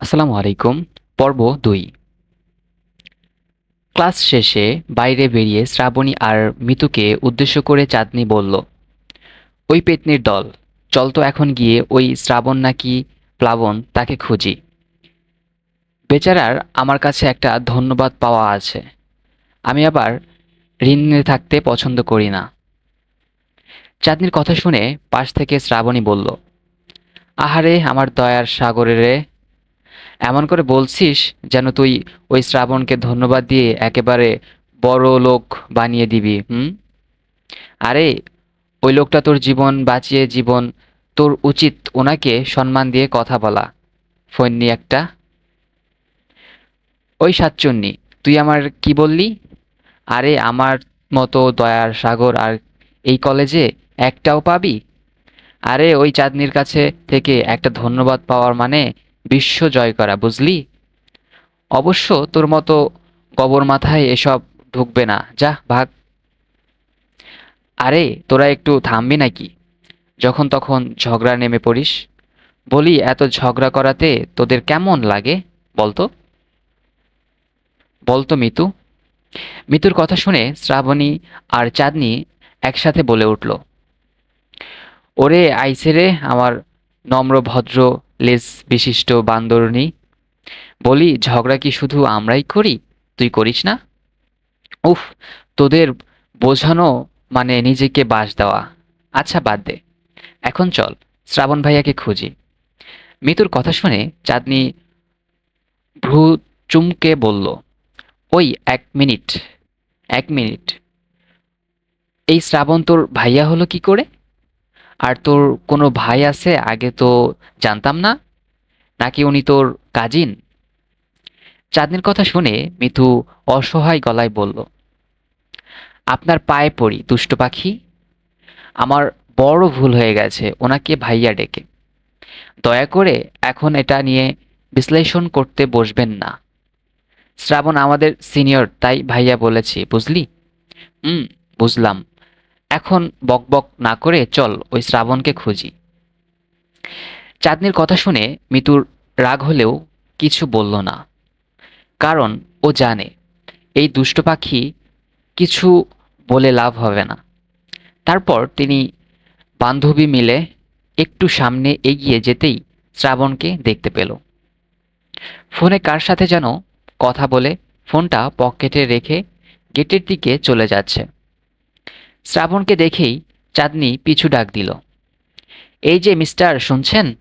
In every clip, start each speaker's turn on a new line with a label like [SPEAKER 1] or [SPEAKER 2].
[SPEAKER 1] আসসালামু আলাইকুম, পর্ব দুই। ক্লাস শেষে বাইরে বেরিয়ে শ্রাবণী আর মিতুকে উদ্দেশ্য করে চাঁদনি বলল, ওই পেতনির দল, চল তো এখন গিয়ে ওই শ্রাবণ নাকি প্লাবন তাকে খুঁজি। বেচারার আমার কাছে একটা ধন্যবাদ পাওয়া আছে। আমি আবার ঋণে থাকতে পছন্দ করি না। চাঁদনির কথা শুনে পাশ থেকে শ্রাবণী বলল, আহারে, আমার দয়ার সাগরে রে এমন করে বলছিস যেন তুই ওই শ্রাবণকে ধন্যবাদ দিয়ে একেবারে বড় লোক বানিয়ে দিবি, হুম? আরে, ওই লোকটা তোর জীবন বাঁচিয়ে জীবন, তোর উচিত ওনাকে সম্মান দিয়ে কথা বলা। ফোননি একটা। ওই সাতচন্নি, তুই আমার কি বললি? আরে, আমার মতো দয়ার সাগর আর এই কলেজে একটাও পাবি? আরে, ওই চাঁদনির কাছে থেকে একটা ধন্যবাদ পাওয়ার মানে বিশ্ব জয় করা, বুঝলি? অবশ্য তোর মতো কবর মাথায় এসব ঢুকবে না। যা, ভাগ। আরে, তোরা একটু থামবি নাকি? যখন তখন ঝগড়া নেমে পড়িস। বলি, এত ঝগড়া করাতে তোদের কেমন লাগে, বলতো? বলতো মিতু। মিতুর কথা শুনে শ্রাবণী আর চাঁদনি একসাথে বলে উঠল, ওরে আইসে রে আমার নম্র ভদ্র লেজ বিশিষ্ট বান্দরনি বলি, ঝগড়া কি শুধু আমরাই করি? তুই করিস না? উফ, তোদের বোঝানো মানে নিজেকে বাস দেওয়া। আচ্ছা বাদ দে। এখন চল, শ্রাবণ ভাইয়াকে খুঁজি। মিতুর কথা শুনে চাঁদনি ভ্রু চুমকে বলল, ওই, এক মিনিট এক মিনিট। এই শ্রাবণ তোর ভাইয়া হলো কি করে? আর তোর কোনো ভাই আছে? আগে তো জানতাম না। নাকি উনি তোর কাজিন? চাঁদনির কথা শুনে মিথু অসহায় গলায় বলল, আপনার পায়ে পড়ি, দুষ্ট পাখি। আমার বড় ভুল হয়ে গেছে, ওনাকে ভাইয়া ডেকে। দয়া করে এখন এটা নিয়ে বিশ্লেষণ করতে বসবেন না। শ্রাবণ আমাদের সিনিয়র, তাই ভাইয়া বলেছি, বুঝলি? হুম, বুঝলাম। এখন বকবক না করে চল, ওই শ্রাবণকে খুঁজি। চাঁদনির কথা শুনে মিতুর রাগ হলেও কিছু বলল না। কারণ ও জানে, এই দুষ্ট পাখি কিছু বলে লাভ হবে না। তারপর তিনি বান্ধবী মিলে একটু সামনে এগিয়ে যেতেই শ্রাবণকে দেখতে পেল। ফোনে কার সাথে যেন কথা বলে, ফোনটা পকেটে রেখে গেটের দিকে চলে যাচ্ছে। শ্রাবণকে দেখেই চাঁদনি পিছু ডাক দিল। এই যে মিস্টার, শুনছেন?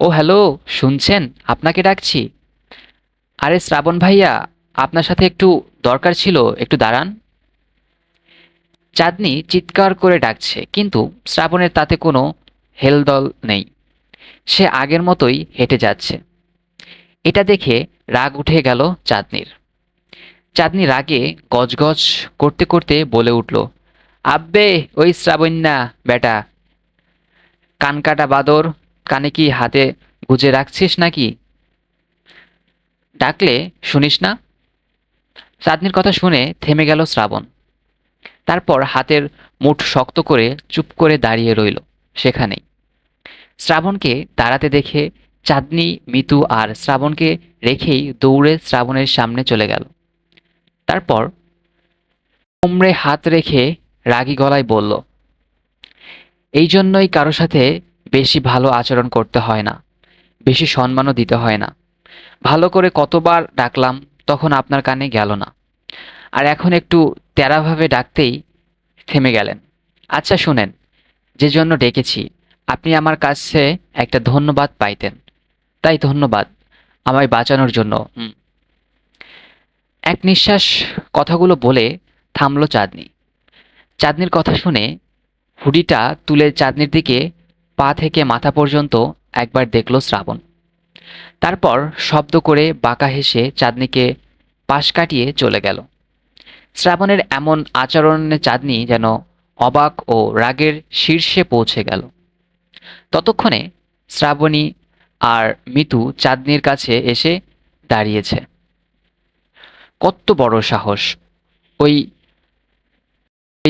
[SPEAKER 1] ও, হ্যালো, শুনছেন? আপনাকে ডাকছি। আরে শ্রাবণ ভাইয়া, আপনার সাথে একটু দরকার ছিল, একটু দাঁড়ান। চাঁদনি চিৎকার করে ডাকছে, কিন্তু শ্রাবণের তাতে কোনো হেলদল নেই। সে আগের মতোই হেঁটে যাচ্ছে। এটা দেখে রাগ উঠে গেল চাঁদনির। চাঁদনি রাগে গজগজ করতে করতে বলে উঠল আব্বে, ওই শ্রাবণ্যা, বেটা। কানকাটা বাদর, কানে কি হাতে গুজে রাখছিস নাকি? ডাকলে, শুনিস না? চাঁদনির কথা শুনে থেমে গেল শ্রাবণ। তারপর হাতের মুঠ শক্ত করে চুপ করে দাঁড়িয়ে রইল সেখানেই। শ্রাবণকে দাঁড়াতে দেখে চাঁদনি, মিতু আর শ্রাবণকে রেখেই দৌড়ে শ্রাবণের সামনে চলে গেল। তারপর কোমরে হাত রেখে রাগী গলায় বলল, এই জন্যই কারও সাথে বেশি ভালো আচরণ করতে হয় না, বেশি সম্মানও দিতে হয় না। ভালো করে কতবার ডাকলাম, তখন আপনার কানে গেল না। আর এখন একটু তেরাভাবে ডাকতেই থেমে গেলেন। আচ্ছা শুনেন, যে জন্য ডেকেছি, আপনি আমার কাছে একটা ধন্যবাদ পাইতেন। তাই ধন্যবাদ আমায় বাঁচানোর জন্য। এক নিঃশ্বাস কথাগুলো বলে থামলো চাঁদনি। চাঁদনির কথা শুনে হুডিটা তুলে চাঁদনির দিকে পা থেকে মাথা পর্যন্ত একবার দেখল শ্রাবণ। তারপর শব্দ করে বাঁকা হেসে চাঁদনিকে পাশ কাটিয়ে চলে গেল। শ্রাবণের এমন আচরণে চাঁদনি যেন অবাক ও রাগের শীর্ষে পৌঁছে গেল। ততক্ষণে শ্রাবণী আর মিতু চাঁদনির কাছে এসে দাঁড়িয়েছে। কত বড় সাহস! ওই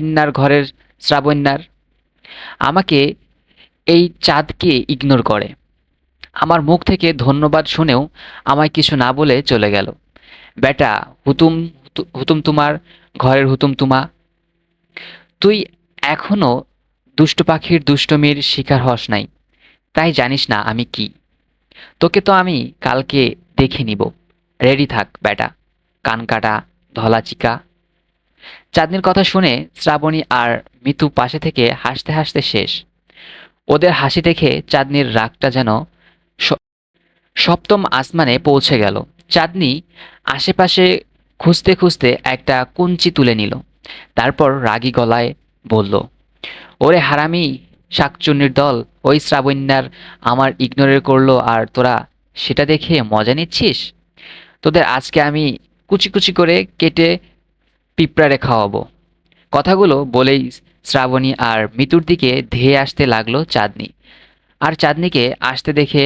[SPEAKER 1] কন্যার ঘরের শ্রাবণ্যার, আমাকে এই চাঁদকে ইগনোর করে। আমার মুখ থেকে ধন্যবাদ শুনেও আমায় কিছু না বলে চলে গেল। বেটা, হুতুম হুতু- হুতুম তোমার, ঘরের হুতুম তুমা। তুই এখনও দুষ্ট পাখির দুষ্টমির শিকার হস নাই। তাই জানিস না আমি কি। তোকে তো আমি কালকে দেখে নিব। রেডি থাক, বেটা। কান কাটা, ধলা চিকা। চাঁদনির কথা শুনে শ্রাবণী আর মিতু পাশে থেকে হাসতে হাসতে শেষ। ওদের হাসি দেখে চাঁদনির রাগটা যেন সপ্তম আসমানে পৌঁছে গেল। চাঁদনি আশেপাশে খুঁজতে খুঁজতে একটা কুঞ্চি তুলে নিল। তারপর রাগী গলায় বলল, ওরে হারামি, শাকচুন্নির দল, ওই শ্রাবণ্যার আমার ইগনোরের করল, আর তোরা সেটা দেখে মজা নিচ্ছিস? তোদের আজকে আমি কুচি কুচি করে কেটে পিঁপড়ারে খাওয়াবো। কথাগুলো বলেই শ্রাবণী আর মিতুর দিকে ধেয়ে আসতে লাগল চাঁদনি। আর চাঁদনিকে আসতে দেখে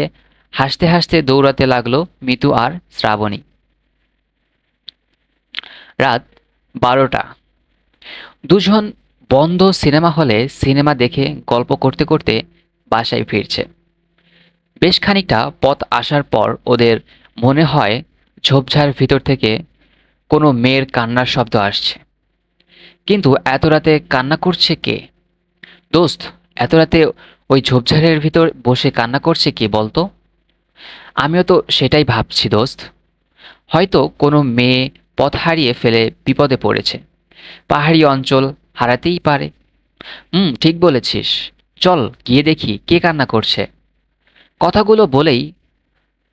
[SPEAKER 1] হাসতে হাসতে দৌড়াতে লাগল মিতু আর শ্রাবণী। রাত বারোটা। দুজন বন্ধ সিনেমা হলে সিনেমা দেখে গল্প করতে করতে বাসায় ফিরছে। বেশ খানিকটা পথ আসার পর ওদের মনে হয় ঝোপঝাড় ভিতর থেকে কোনো মেয়ের কান্নার শব্দ আসছে। কিন্তু এত রাতে কান্না করছে কে? দোস্ত এত রাতে ওই ঝোপঝাড়ের ভিতর বসে কান্না করছে কে বলতো? আমিও তো সেটাই ভাবছি দোস্ত। হয়তো কোনো মেয়ে পথ হারিয়ে ফেলে বিপদে পড়েছে। পাহাড়ি অঞ্চল হারাতেই পারে। হুম, ঠিক বলেছিস। চল গিয়ে দেখি কে কান্না করছে। কথাগুলো বলেই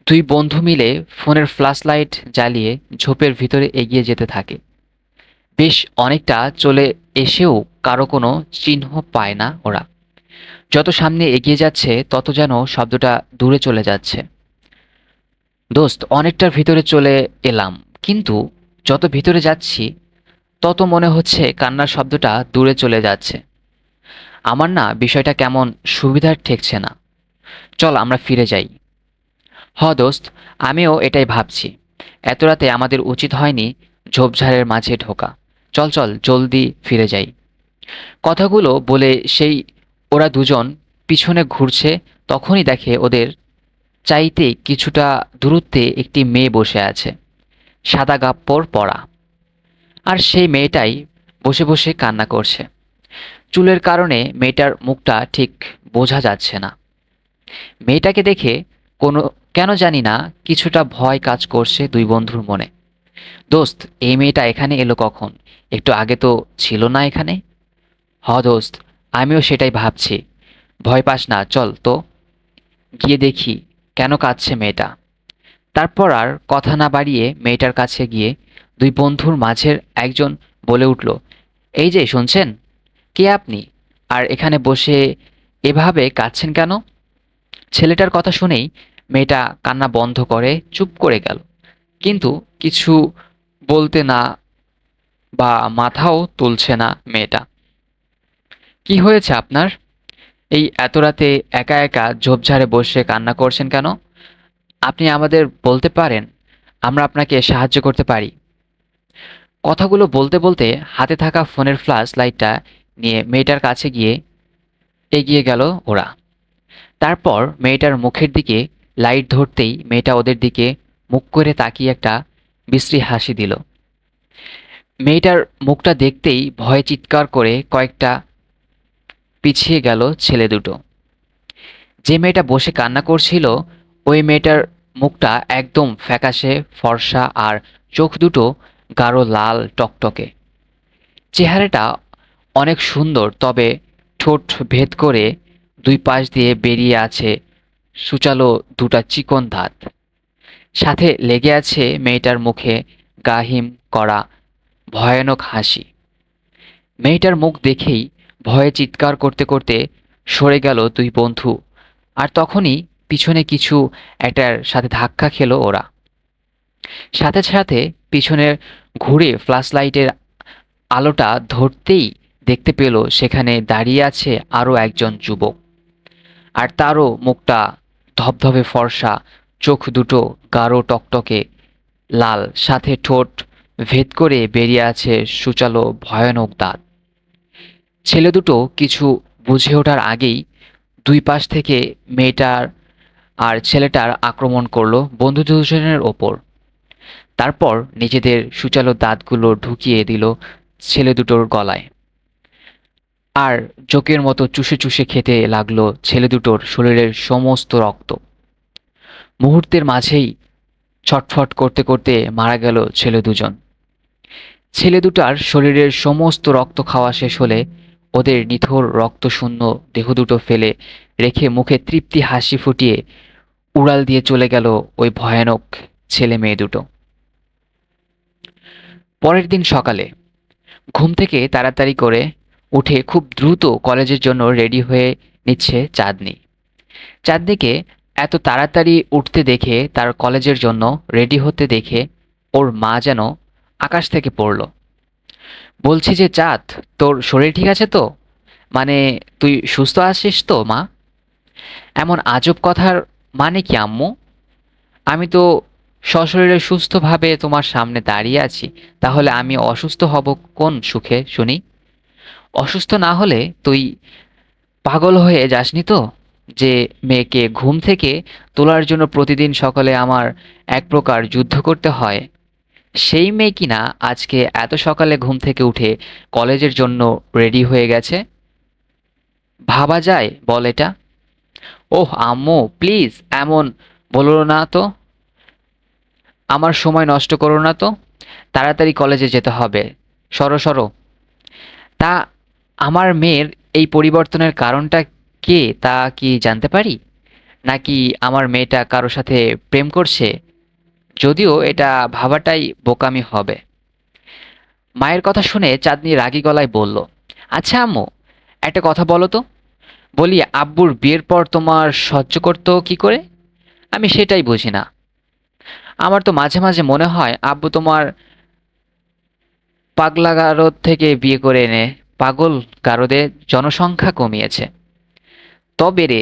[SPEAKER 1] দুই বন্ধু মিলে ফোনের ফ্ল্যাশ লাইট জ্বালিয়ে ঝোপের ভিতরে এগিয়ে যেতে থাকে। বেশ অনেকটা চলে এসেও কারও কোনো চিহ্ন পায় না ওরা। যত সামনে এগিয়ে যাচ্ছে, তত যেন শব্দটা দূরে চলে যাচ্ছে। দোস্ত, অনেকটার ভিতরে চলে এলাম, কিন্তু যত ভিতরে যাচ্ছি, তত মনে হচ্ছে কান্নার শব্দটা দূরে চলে যাচ্ছে। আমার না বিষয়টা কেমন সুবিধার ঠেকছে না। চল, আমরা ফিরে যাই। হ দোস্ত, আমিও এটাই ভাবছি। এত রাতে আমাদের উচিত হয়নি ঝোপঝাড়ের মাঝে ঢোকা। চল চল, জলদি ফিরে যাই। কথাগুলো বলে সেই ওরা দুজন পিছনে ঘুরছে, তখনই দেখে ওদের চাইতে কিছুটা দূরত্বে একটি মেয়ে বসে আছে। সাদা গাপ্পর পরা। আর সেই মেয়েটাই বসে বসে কান্না করছে। চুলের কারণে মেয়েটার মুখটা ঠিক বোঝা যাচ্ছে না। মেয়েটাকে দেখে কোনো কেন জানি না, কিছুটা ভয় কাজ করছে দুই বন্ধুর মনে। দোস্ত, এই মেয়েটা এখানে এলো কখন? একটু আগে তো ছিল না এখানে? হ দোস্ত, আমিও সেটাই ভাবছি। ভয় পাস না, চল তো। গিয়ে দেখি, কেন কাঁদছে মেয়েটা? তারপর আর কথা না বাড়িয়ে মেয়েটার কাছে গিয়ে দুই বন্ধুর মাঝের একজন বলে উঠল, এই যে, শুনছেন? কে আপনি? আর এখানে বসে এভাবে কাঁদছেন কেন? ছেলেটার কথা শুনেই মেয়েটা কান্না বন্ধ করে চুপ করে গেল। কিন্তু কিছু বলতে না বা মাথাও তুলছে না মেয়েটা। কি হয়েছে আপনার? এই এত রাতে একা একা ঝোপঝাড়ে বসে কান্না করছেন কেন? আপনি আমাদের বলতে পারেন, আমরা আপনাকে সাহায্য করতে পারি। কথাগুলো বলতে বলতে হাতে থাকা ফোনের ফ্ল্যাশ লাইটটা নিয়ে মেয়েটার কাছে গিয়ে এগিয়ে গেল ওরা। তারপর মেয়েটার মুখের দিকে লাইট ধরতেই মেয়েটা ওদের দিকে মুখ করে তাকিয়ে একটা বিশ্রী হাসি দিল। মেয়েটার মুখটা দেখতেই ভয়ে চিৎকার করে কয়েকটা পিছিয়ে গেল ছেলে দুটো। যে মেয়েটা বসে কান্না করছিল, ওই মেয়েটার মুখটা একদম ফ্যাকাশে, ফর্সা আর চোখ দুটো গাঢ় লাল টকটকে। চেহারাটা অনেক সুন্দর, তবে ঠোঁট ভেদ করে দুই পাশ দিয়ে বেরিয়ে আছে সুচালো দুটা চিকন দাঁত। সাথে লেগে আছে মেয়েটার মুখে গাহিম করা ভয়ানক হাসি। মেয়েটার মুখ দেখেই ভয়ে চিৎকার করতে করতে সরে গেল দুই বন্ধু, আর তখনই পিছনে কিছু একটার সাথে ধাক্কা খেলো ওরা। সাথে সাথে পিছনের ঘুরে ফ্ল্যাশ লাইটের আলোটা ধরতেই দেখতে পেল সেখানে দাঁড়িয়ে আছে আরও একজন যুবক, আর তারও মুখটা ধবধবে ফর্সা, চোখ দুটো গাঢ় টকটকে, লাল, সাথে ঠোঁট ভেদ করে বেরিয়ে আছে সুচালো ভয়ানক দাঁত। ছেলে দুটো কিছু বুঝে ওঠার আগেই দুই পাশ থেকে মেয়েটার আর ছেলেটার আক্রমণ করল বন্ধু দুজনের ওপর। তারপর নিজেদের সুচালো দাঁতগুলো ঢুকিয়ে দিল ছেলে দুটোর গলায়। আর জোকের মতো চুষে চুষে খেতে লাগল ছেলে দুটোর শরীরের সমস্ত রক্ত। মুহূর্তের মাঝেই ছটফট করতে করতে মারা গেল ছেলে দুজন। ছেলে দুটার শরীরের সমস্ত রক্ত খাওয়া শেষ হলে ওদের নিথর রক্তশূন্য দেহ দুটো ফেলে রেখে মুখে তৃপ্তি হাসি ফুটিয়ে উড়াল দিয়ে চলে গেল ওই ভয়ানক ছেলে মেয়ে দুটো। পরের দিন সকালে ঘুম থেকে তাড়াতাড়ি করে উঠে খুব দ্রুত কলেজের জন্য রেডি হয়ে নিচ্ছে চাঁদনি। চাঁদনিকে এত তাড়াতাড়ি উঠতে দেখে, তার কলেজের জন্য রেডি হতে দেখে ওর মা যেন আকাশ থেকে পড়ল। বলছি যে, চাঁদ, তোর শরীর ঠিক আছে তো? মানে তুই সুস্থ আছিস তো, মা? এমন আজব কথার মানে কি, আম্মু? আমি তো সশরীরে সুস্থভাবে তোমার সামনে দাঁড়িয়ে আছি, তাহলে আমি অসুস্থ হব কোন সুখে, শুনি? অসুস্থ না হলে তুই পাগল হয়ে যাসনি তো? যে মেয়েকে ঘুম থেকে তোলার জন্য প্রতিদিন সকালে আমার এক প্রকার যুদ্ধ করতে হয়। সেই মেয়ে কিনা আজকে এত সকালে ঘুম থেকে উঠে কলেজের জন্য রেডি হয়ে গেছে? ভাবা যায় বল এটা। ওহ, আম্মু, প্লিজ এমন বলো না তো। আমার সময় নষ্ট করো না তো। তাড়াতাড়ি কলেজে যেতে হবে। সরো সরো। তা আমার মেয়ের এই পরিবর্তনের কারণটা কে তা কি জানতে পারি? নাকি আমার মেয়েটা কারও সাথে প্রেম করছে? যদিও এটা ভাবাটাই বোকামি হবে। মায়ের কথা শুনে চাঁদনি রাগী গলায় বলল আচ্ছা আম্মু, একটা কথা বলো তো। বলি, আব্বুর বিয়ের পর তোমার সহ্য করতো কি করে? আমি সেটাই বুঝি না। আমার তো মাঝে মাঝে মনে হয়, আব্বু তোমার পাগলা গারদ থেকে বিয়ে করে এনে পাগল গারদের জনসংখ্যা কমিয়েছে। তবে রে,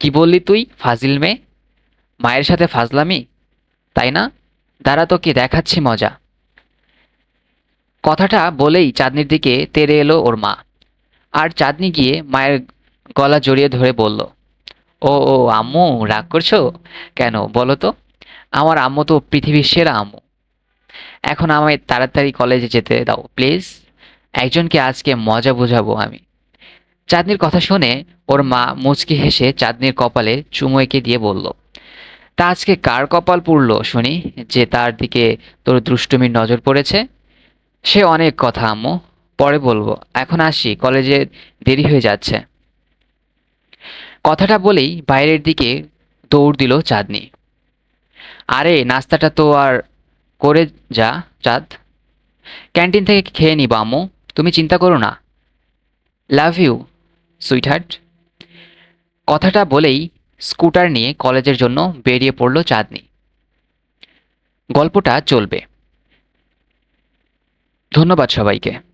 [SPEAKER 1] কি বললি তুই, ফাজিল মেয়ে? মায়ের সাথে ফাজলামি? তাই না? দাঁড়া তোকে দেখাচ্ছি মজা। কথাটা বলেই চাঁদনির দিকে তেরে এলো ওর মা। আর চাঁদনি গিয়ে মায়ের গলা জড়িয়ে ধরে বলল, ও ও, আম্মু, রাগ করছ? কেন, বলো তো? আমার আম্মু তো পৃথিবীর সেরা আম্মু। এখন আমায় তাড়াতাড়ি কলেজে যেতে দাও, প্লিজ। একজনকে আজকে মজা বোঝাবো আমি। চাঁদনির কথা শুনে ওর মা মুচকি হেসে চাঁদনির কপালে চুমু এঁকে দিয়ে বলল, তা আজকে কার কপাল পুড়লো শুনি, যে তার দিকে তোর দুষ্টুমির নজর পড়েছে? সে অনেক কথা, আম্মু। পরে বলব। এখন আসি, কলেজে দেরি হয়ে যাচ্ছে। কথাটা বলেই বাইরের দিকে দৌড় দিল চাঁদনি। আরে, নাস্তাটা তো আর করে যা, চাঁদ। ক্যান্টিন থেকে খেয়ে নিবা, আম্মু। তুমি চিন্তা করো না। Love you, sweetheart. কথাটা বলেই স্কুটার নিয়ে কলেজের জন্য বেরিয়ে পড়ল চাঁদনি। গল্পটা চলবে। ধন্যবাদ সবাইকে।